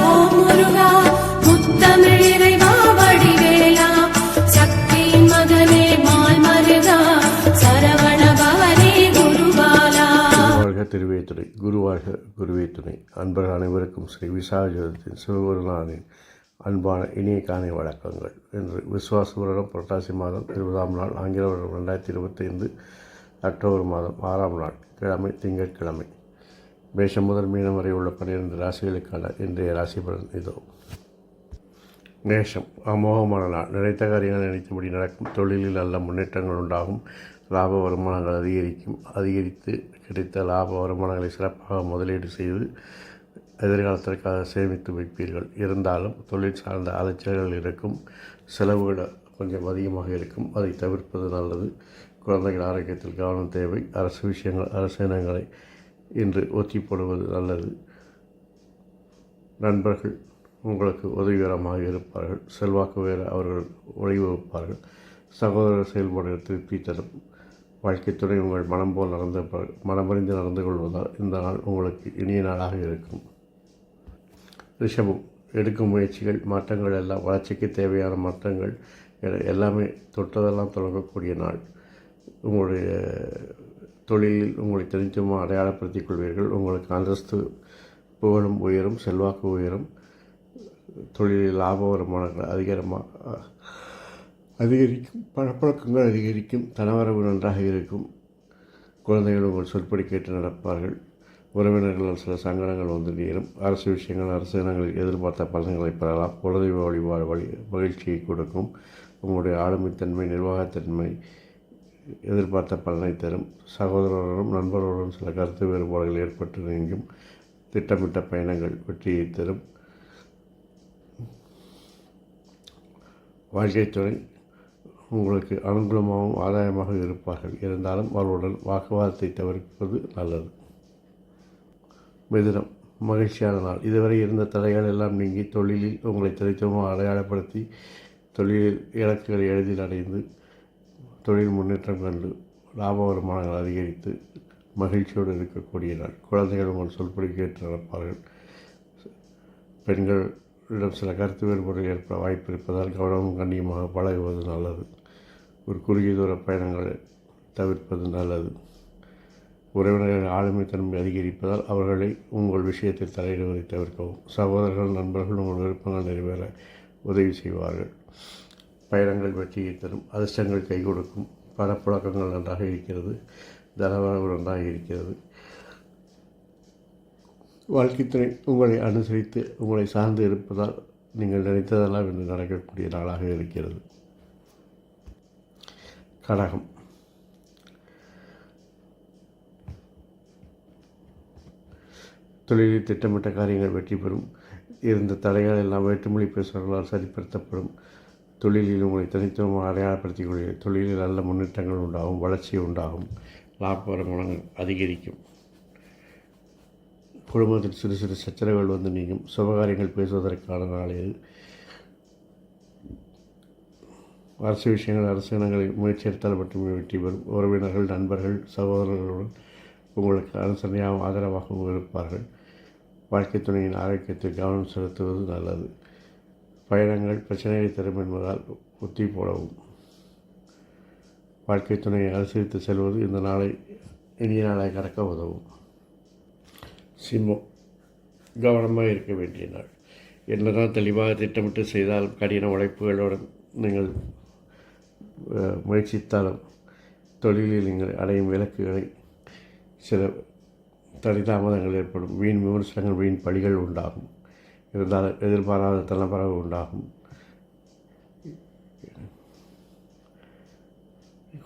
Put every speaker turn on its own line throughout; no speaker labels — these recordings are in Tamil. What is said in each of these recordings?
ஓம் முருகா முத்தமிழ்
குருவே துணை அன்பர்கள் அனைவருக்கும் ஸ்ரீ விசாஜத்தின் சிவகுருநாதனின் அன்பான இனிய காணி வழக்கங்கள் என்று விஸ்வாச வருடம் புரட்டாசி மாதம் இருபதாம் நாள் ஆங்கில வருடம் ரெண்டாயிரத்தி இருபத்தைந்து அக்டோபர் மாதம் ஆறாம் நாள் கிழமை திங்கட்கிழமை. மேஷம் முதல் மீனம் வரை உள்ள பன்னிரண்டு ராசிகளுக்கான இன்றைய ராசி பலன் இதோ. மேஷம் அமோகமான நாள். நினைத்த காரியங்கள் நினைத்தபடி நடக்கும். தொழிலில் நல்ல முன்னேற்றங்கள் உண்டாகும். லாப வருமானங்கள் அதிகரிக்கும். அதிகரித்து கிடைத்த லாப வருமானங்களை சிறப்பாக முதலீடு செய்து எதிர்காலத்திற்காக சேமித்து வைப்பீர்கள். இருந்தாலும் தொழில் சார்ந்த அலைச்சல்கள் இருக்கும். செலவுகள் கொஞ்சம் அதிகமாக இருக்கும். அதை தவிர்ப்பது நல்லது. குழந்தைகள் ஆரோக்கியத்தில் கவனம் தேவை. அரசு விஷயங்கள் அரசினங்களை இன்று ஒத்தி போடுவது நல்லது. நண்பர்கள் உங்களுக்கு உதவிகரமாக இருப்பார்கள். செல்வாக்கு வேற அவர்கள் வழிவகுப்பார்கள் சகோதர செயல்பாடு திருப்தி தரும். வாழ்க்கை துணை உங்கள் மனம் போல் நடந்து மனமறிந்து நடந்து கொள்வதால் இந்த நாள் உங்களுக்கு இனிய நாளாக இருக்கும். ரிஷபம் எடுக்கும் முயற்சிகள் மாற்றங்கள் எல்லாம் வளர்ச்சிக்கு தேவையான மாற்றங்கள் எல்லாமே தொட்டதெல்லாம் தொடங்கக்கூடிய நாள். உங்களுடைய தொழிலில் உங்களை தனித்துவமாக அடையாளப்படுத்திக் கொள்வீர்கள். உங்களுக்கு அந்தஸ்து புகழும் உயரும் செல்வாக்கு உயரும். தொழிலில் லாப வருமானங்கள் அதிகரமாக அதிகரிக்கும் பணப்பழக்கங்கள் அதிகரிக்கும் தனவரவு நன்றாக இருக்கும். குழந்தைகள் உங்கள் சொற்படி கேட்டு நடப்பார்கள். உறவினர்களால் சில சங்கடங்கள் வந்து நேரும். அரசு விஷயங்கள் அரசு இனங்களில் எதிர்பார்த்த பலன்களை பெறலாம். குலதெய்வ வழிபாடு வழி மகிழ்ச்சியை கொடுக்கும். உங்களுடைய ஆளுமைத்தன்மை நிர்வாகத்தன்மை எதிர்பார்த்த பலனை தரும். சகோதரர்களும் நண்பர்களுடன் சில கருத்து வேறுபாடுகள் ஏற்பட்டு நீங்கும். திட்டமிட்ட பயணங்கள் வெற்றியை தரும். வாழ்க்கைத்துறை உங்களுக்கு அனுகூலமாகவும் ஆதாயமாக இருப்பார்கள். இருந்தாலும் அவர்களுடன் வாக்குவாதத்தை தவிர்ப்பது நல்லது. மிதுனம். மகிழ்ச்சியான நாள். இதுவரை இருந்த தடைகள் எல்லாம் நீங்கி தொழிலில் உங்களை தனித்துவமாக அடையாளப்படுத்தி தொழிலில் இலக்குகளை எளிதில் அடைந்து தொழில் முன்னேற்றம் கண்டு லாப வருமானங்கள் அதிகரித்து மகிழ்ச்சியோடு இருக்கக்கூடிய நாள். குழந்தைகள் உங்கள் சொல்படி கேட்டு நடப்பார்கள். பெண்களிடம் சில கருத்து வேறுபாடுகள் ஏற்பட வாய்ப்பு இருப்பதால் கவனமும் கண்ணியமாக பழகுவது நல்லது. ஒரு குறுகிய தூர பயணங்களை தவிர்ப்பது நல்லது. உறவினர்கள் ஆளுமைத்தன்மை அதிகரிப்பதால் அவர்களை உங்கள் விஷயத்தில் தலையிடுவதை தவிர்க்கவும். சகோதரர்கள் நண்பர்கள் உங்கள் விருப்பங்கள் நிறைவேற உதவி செய்வார்கள். பயணங்கள் வெற்றியை தரும் அதிர்ஷ்டங்கள் கை கொடுக்கும். பணப்புழக்கங்கள் நன்றாக இருக்கிறது. தனவரவு நன்றாக இருக்கிறது. வாழ்க்கைத்துறை உங்களை அனுசரித்து உங்களை சார்ந்து இருப்பதால் நீங்கள் நினைத்ததெல்லாம் இன்று நடக்கக்கூடிய நாளாக இருக்கிறது. கடகம். தொழிலில் திட்டமிட்ட காரியங்கள் வெற்றி பெறும். இருந்த தடைகள் எல்லாம் வேற்றுமொழி பேசுவர்களால் சரிப்படுத்தப்படும். தொழிலில் உங்களை தனித்துவமாக அடையாளப்படுத்திக் தொழிலில் நல்ல முன்னேற்றங்கள் உண்டாகும் வளர்ச்சி உண்டாகும். லாப அதிகரிக்கும். குடும்பத்தில் சிறு சிறு சச்சரவுகள் வந்து நீங்கும். சுபகாரியங்கள் பேசுவதற்கான நாளில் அரசு விஷயங்கள் அரசு இனங்களில் முயற்சி எடுத்தால் மட்டுமே வெற்றி பெறும். உறவினர்கள் நண்பர்கள் சகோதரர்களுடன் உங்களுக்கு அனுசரணையாகவும் ஆதரவாகவும் இருப்பார்கள். வாழ்க்கை துணையின் ஆரோக்கியத்தில் கவனம் செலுத்துவது நல்லது. பயணங்கள் பிரச்சனைகளை தரும் என்பதால் ஒத்தி போடவும். வாழ்க்கை துணையை அனுசரித்து செல்வது இந்த நாளை இனிய நாளை கடக்க உதவும். சிம்மம் கவனமாக இருக்க வேண்டிய நாள். என்னதான் தெளிவாக திட்டமிட்டு செய்தாலும் கடின உழைப்புகளுடன் நீங்கள் முயற்சித்தாலும் தொழிலில் நீங்கள் அடையும் விளக்குகளை சில தனிதாமதங்கள் ஏற்படும். வீண் விமர்சனங்கள் வீண் பழிகள் உண்டாகும். இருந்தால் எதிர்பாராத தலைப்பறவு உண்டாகும்.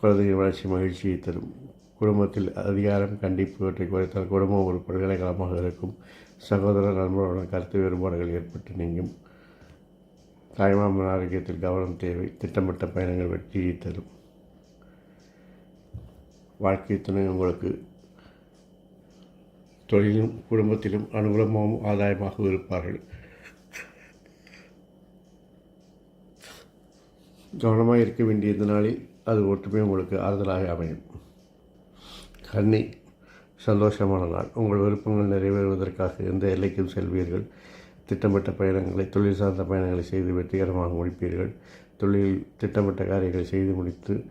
குழந்தையின் வளர்ச்சி மகிழ்ச்சியை தரும். குடும்பத்தில் அதிகாரம் கண்டிப்பு இவற்றை குறைத்தால் குடும்பம் ஒரு பல்கலைக்கழகமாக இருக்கும். சகோதர நண்பர்களுடன் கருத்து வேறுபாடுகள் ஏற்பட்டு நீங்கும். தாய்மாமன் ஆரோக்கியத்தில் கவனம் தேவை. திட்டமிட்ட பயணங்கள் வெற்றியை தரும். வாழ்க்கை துணை உங்களுக்கு தொழிலும் குடும்பத்திலும் அனுகூலமாகவும் ஆதாயமாகவும் இருப்பார்கள். கவனமாக இருக்க வேண்டிய இந்த நாளில் அது ஒற்றுமை உங்களுக்கு ஆறுதலாக அமையும். கன்னி சந்தோஷமான நாள். உங்கள் விருப்பங்கள் நிறைவேறுவதற்காக எந்த எல்லைக்கும் செல்வீர்கள். திட்டமிட்ட பயணங்களை தொழில் சார்ந்த பயணங்களை செய்து வெற்றிகரமாக முடிப்பீர்கள். தொழில் திட்டமிட்ட காரியங்களை செய்து முடித்து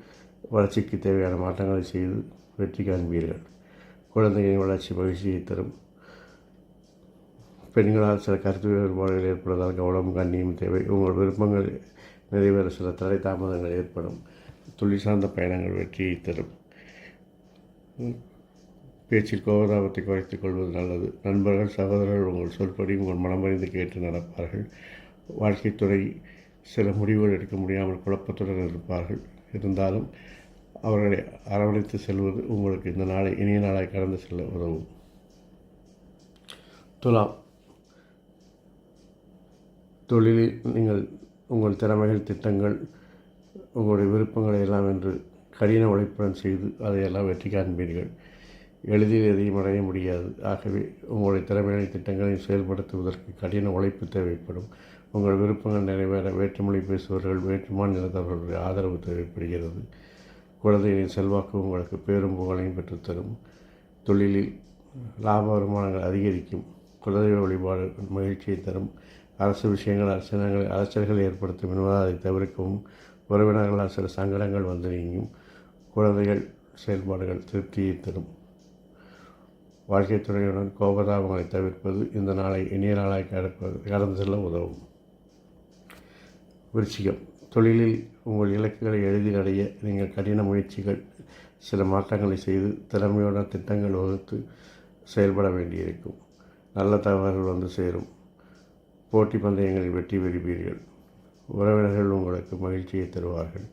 வளர்ச்சிக்கு தேவையான மாற்றங்களை செய்து வெற்றி காண்பீர்கள். குழந்தைகளின் வளர்ச்சி மகிழ்ச்சியை தரும். பெண்களால் சில கருத்து வேறுபாடுகள் ஏற்படுவதால் கவனம் கண்ணியம் தேவை. உங்கள் விருப்பங்கள் நிறைவேற சில தடை தாமதங்கள் ஏற்படும். தொழில் சார்ந்த பயணங்கள் வெற்றியை தரும். பேச்சில் கோபதாபத்தை குறைத்துக் கொள்வது நல்லது. நண்பர்கள் சகோதரர்கள் உங்கள் சொல்படி உங்கள் மனமறிந்து கேட்டு நடப்பார்கள். வாழ்க்கைத்துறை சில முடிவுகள் எடுக்க முடியாமல் குழப்பத்துடன் இருப்பார்கள். இருந்தாலும் அவர்களை அரவணைத்து செல்வது உங்களுக்கு இந்த நாளை இனிய நாளாக கடந்து செல்ல உதவும். துலாம். தொழிலில் நீங்கள் உங்கள் திறமைகள் திட்டங்கள் உங்களுடைய விருப்பங்களை எல்லாம் என்று கடின உழைப்புடன் செய்து அதையெல்லாம் வெற்றி காண்பீர்கள். எளிதில் எதையும் அடைய முடியாது. ஆகவே உங்களுடைய திறமைகளை திட்டங்களையும் செயல்படுத்துவதற்கு கடின உழைப்பு தேவைப்படும். உங்கள் விருப்பங்கள் நிறைவேற வேற்றுமொழி பேசுபவர்கள் வேற்றுமான் மாநிலத்தவர்களுடைய ஆதரவு தேவைப்படுகிறது. குழந்தைகளின் செல்வாக்கு உங்களுக்கு பேரும் புகழையும் பெற்றுத்தரும். தொழிலில் லாப வருமானங்கள் அதிகரிக்கும். குலதெய்வ வழிபாடு மகிழ்ச்சியை தரும். அரசு விஷயங்கள் அரசினங்கள் அலைச்சல்கள் ஏற்படுத்தும் என்பதால் அதை தவிர்க்கவும் உறவினர்களால் சில சங்கடங்கள் வந்து நீங்கும் குழந்தைகள் செயல்பாடுகள் திருப்தியை தரும். வாழ்க்கை துறையுடன் கோபதாபங்களை தவிர்ப்பது இந்த நாளை இனிய நாளாக கடப்பது கடந்து செல்ல உதவும். விருச்சிகம். தொழிலில் உங்கள் இலக்குகளை எளிதில் அடைய நீங்கள் கடின முயற்சிகள் சில மாற்றங்களை செய்து திறமையுடன் திட்டங்கள் வகுத்து செயல்பட வேண்டியிருக்கும். நல்ல தகவல்கள் வந்து சேரும். போட்டி பந்தயங்களில் வெற்றி பெறுவீர்கள். உறவினர்கள் உங்களுக்கு மகிழ்ச்சியை தருவார்கள்.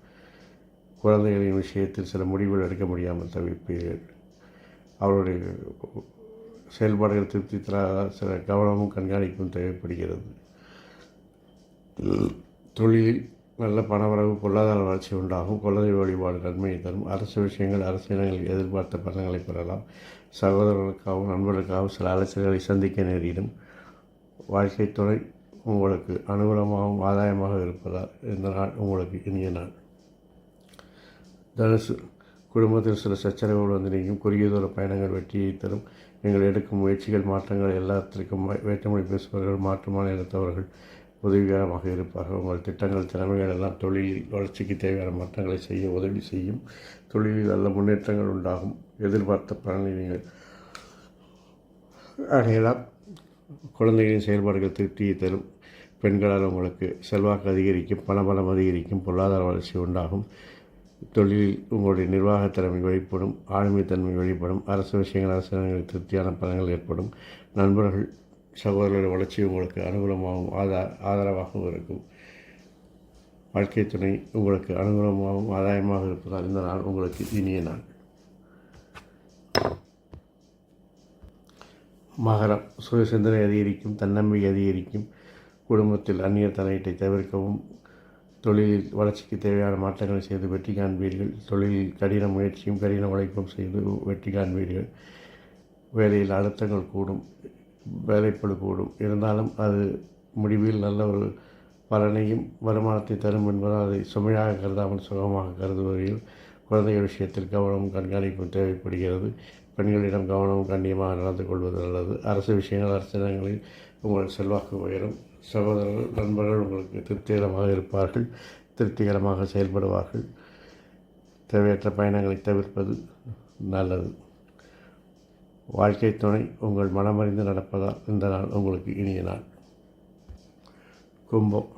குழந்தைகளின் விஷயத்தில் சில முடிவுகள் எடுக்க முடியாமல் தவிர்ப்பீர்கள் அவருடைய செயல்பாடுகள் திருப்தி தராத சில கவனமும் கண்காணிப்பும் தேவைப்படுகிறது. தொழிலில் நல்ல பணவரவு பொருளாதார வளர்ச்சி உண்டாகும். குழந்தை வழிபாடு நன்மையை தரும். அரசு விஷயங்கள் அரசியல்களில் எதிர்பார்த்த பலன்களை பெறலாம். சகோதரர்களுக்காகவும் நண்பர்களுக்காகவும் சில அலைச்சல்களை சந்திக்க நேரிடும். வாழ்க்கை துணை உங்களுக்கு அனுகூலமாகவும் ஆதாயமாக இருப்பதால் இந்த நாள் உங்களுக்கு இனிய நாள். தனுசு குடும்பத்தில் சில சச்சரவுகள் வந்து நீங்கும். குறுகிய தூர பயணங்கள் வெற்றியை தரும். நீங்கள் எடுக்கும் முயற்சிகள் மாற்றங்கள் எல்லாத்திற்கும் வேற்றுமொழி பேசுபவர்கள் மாற்றுமான மாநிலத்தவர்கள் உதவிகரமாக இருப்பார்கள். உங்கள் திட்டங்கள் திறமைகள் எல்லாம் தொழிலில் வளர்ச்சிக்கு தேவையான மாற்றங்களை செய்ய உதவி செய்யும். தொழிலில் நல்ல முன்னேற்றங்கள் உண்டாகும். எதிர்பார்த்த பலனை நீங்கள் அடையலாம். குழந்தைகளின் செயல்பாடுகள் திருப்தியை தரும். பெண்களால் உங்களுக்கு செல்வாக்கு அதிகரிக்கும் பணபலம் அதிகரிக்கும் பொருளாதார வளர்ச்சி உண்டாகும். தொழிலில் உங்களுடைய நிர்வாக திறமை வெளிப்படும் ஆளுமைத்தன்மை வெளிப்படும் அரசு விஷயங்கள் அரசாங்கங்களில் திருப்தியான பலன்கள் ஏற்படும். நண்பர்கள் சகோதரர்களுடைய வளர்ச்சி உங்களுக்கு அனுகூலமாகவும் ஆதா ஆதரவாகவும் இருக்கும். வாழ்க்கை துணை உங்களுக்கு அனுகூலமாகவும் ஆதாயமாக இருப்பதால் இந்த நாள் உங்களுக்கு இனிய நாள். மகரம் சுய சிந்தனை அதிகரிக்கும் தன்னம்பிக்கை அதிகரிக்கும் குடும்பத்தில் அந்நிய தலையீட்டை தவிர்க்கவும் தொழிலில் வளர்ச்சிக்கு தேவையான மாற்றங்களை செய்து வெற்றி காண்பீர்கள். தொழிலில் கடின முயற்சியும் கடின உழைப்பும் செய்து வெற்றி காண்பீர்கள். வேலையில் அழுத்தங்கள் கூடும் வேலைப்பளு கூடும். இருந்தாலும் அது முடிவில் நல்ல ஒரு பலனையும் வருமானத்தை தரும் என்பதால் அதை சுமையாக கருதாமல் சுகமாக கருதுவதில் குழந்தைகள் விஷயத்தில் கவனமும் கண்காணிப்பும் தேவைப்படுகிறது. பெண்களிடம் கவனமும் கண்ணியமாக நடந்து கொள்வது நல்லது. அரசு விஷயங்கள் அரசிடங்களில் உங்கள் செல்வாக்கு உயரும். சகோதரர்கள் நண்பர்கள் உங்களுக்கு திருப்திகரமாக இருப்பார்கள் திருப்திகரமாக செயல்படுவார்கள். தேவையற்ற பயணங்களை தவிர்ப்பது நல்லது. வாழ்க்கை துணை உங்கள் மனமறிந்து நடப்பதால் இந்த நாள் உங்களுக்கு இனிய நாள். கும்பம்.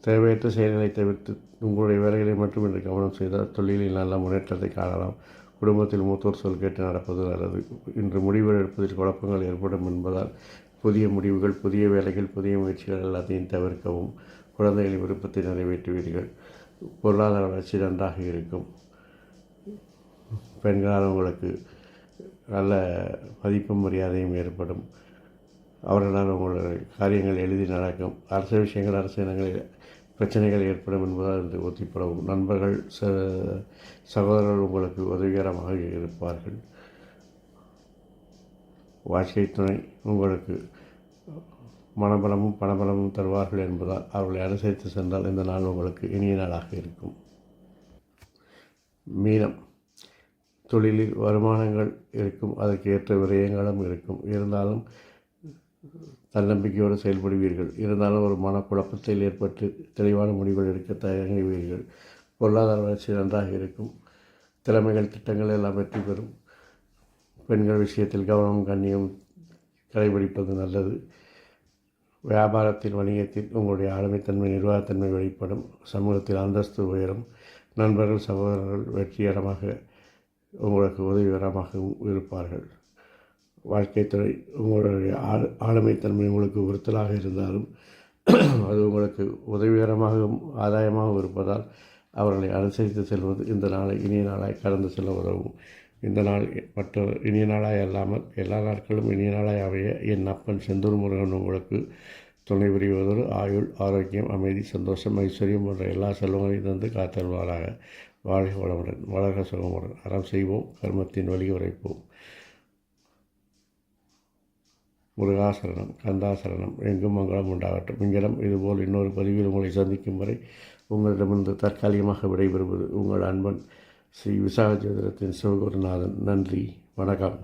தேவையற்ற செயல்களை தவிர்த்து உங்களுடைய வேலைகளை மட்டும் இன்று கவனம் செய்தால் தொழிலில் நல்ல முன்னேற்றத்தை காணலாம். குடும்பத்தில் மூத்தோர் சொல் கேட்டு நடப்பது நல்லது. இன்று முடிவுகள் எடுப்பதில் குழப்பங்கள் ஏற்படும் என்பதால் புதிய முடிவுகள் புதிய வேலைகள் புதிய முயற்சிகள் எல்லாத்தையும் தவிர்க்கவும் குழந்தைகளின் விருப்பத்தை நிறைவேற்றுவீர்கள். பொருளாதார வளர்ச்சி நன்றாக இருக்கும். பெண்களால் உங்களுக்கு நல்ல மதிப்பும் மரியாதையும் ஏற்படும். அவர்களால் உங்களுடைய காரியங்கள் எளிதில் நடக்கும். அரசு விஷயங்கள் அரசு இனங்களில் பிரச்சனைகள் ஏற்படும் என்பதால் இருந்து ஒத்திப்படவும் நண்பர்கள் ச சகோதரர்கள் உங்களுக்கு உதவிகரமாக இருப்பார்கள். வாழ்க்கை துணை உங்களுக்கு மனபலமும் பணபலமும் தருவார்கள் என்பதால் அவர்களை அனுசரித்து சென்றால் இந்த நாள் உங்களுக்கு இனிய நாளாக இருக்கும். மீனம். தொழிலில் வருமானங்கள் இருக்கும் அதற்கு ஏற்ற விரயங்களும் இருக்கும். இருந்தாலும் தன்னம்பிக்கையோடு செயல்படுவீர்கள். இருந்தாலும் ஒரு மனக்குழப்பத்தில் ஏற்பட்டு தெளிவான முடிவுகள் எடுக்க தயங்குவீர்கள். பொருளாதார வளர்ச்சி நன்றாக இருக்கும். திறமைகள் திட்டங்கள் எல்லாம் வெற்றி பெறும். பெண்கள் விஷயத்தில் கவனம் கண்ணியம் கடைபிடிப்பது நல்லது. வியாபாரத்தில் வணிகத்தில் உங்களுடைய ஆளுமைத்தன்மை நிர்வாகத்தன்மை வெளிப்படும். சமூகத்தில் அந்தஸ்து உயரும். நண்பர்கள் சகோதரர்கள் வெற்றிகரமாக உங்களுக்கு உதவிகரமாக இருப்பார்கள். வாழ்க்கை துறை உங்களுடைய ஆளு ஆளுமைத்தன்மை உங்களுக்கு உறுத்தலாக இருந்தாலும் அது உங்களுக்கு உதவிகரமாகவும் ஆதாயமாகவும் இருப்பதால் அவர்களை அனுசரித்து செல்வது இந்த நாளை இனிய நாளாய் கடந்து செல்ல உதவும். இந்த நாள் மற்ற இனிய நாளாய் அல்லாமல் எல்லா நாட்களும் இனிய நாளாய் அமைய என் அப்பன் செந்தூர் முருகன் உங்களுக்கு துணை புரிவதோடு ஆயுள் ஆரோக்கியம் அமைதி சந்தோஷம் ஐஸ்வர்யம் போன்ற எல்லா செல்வங்களையும் தந்து காத்தல்வாராக வாழ்க வளமுடன் வளர்க சுகமுடன். அறம் செய்வோம் கர்மத்தின் வழி உரைப்போம். முருகாசரணம் கந்தாசரணம் எங்கும் மங்களம் உண்டாகட்டும். இங்கிடம் இதுபோல் இன்னொரு பதிவில் உங்களை சந்திக்கும் வரை உங்களிடமிருந்து தற்காலிகமாக விடைபெறுவது உங்கள் அன்பன் ஸ்ரீ விசாக சிவகுருநாதன் நன்றி வணக்கம்.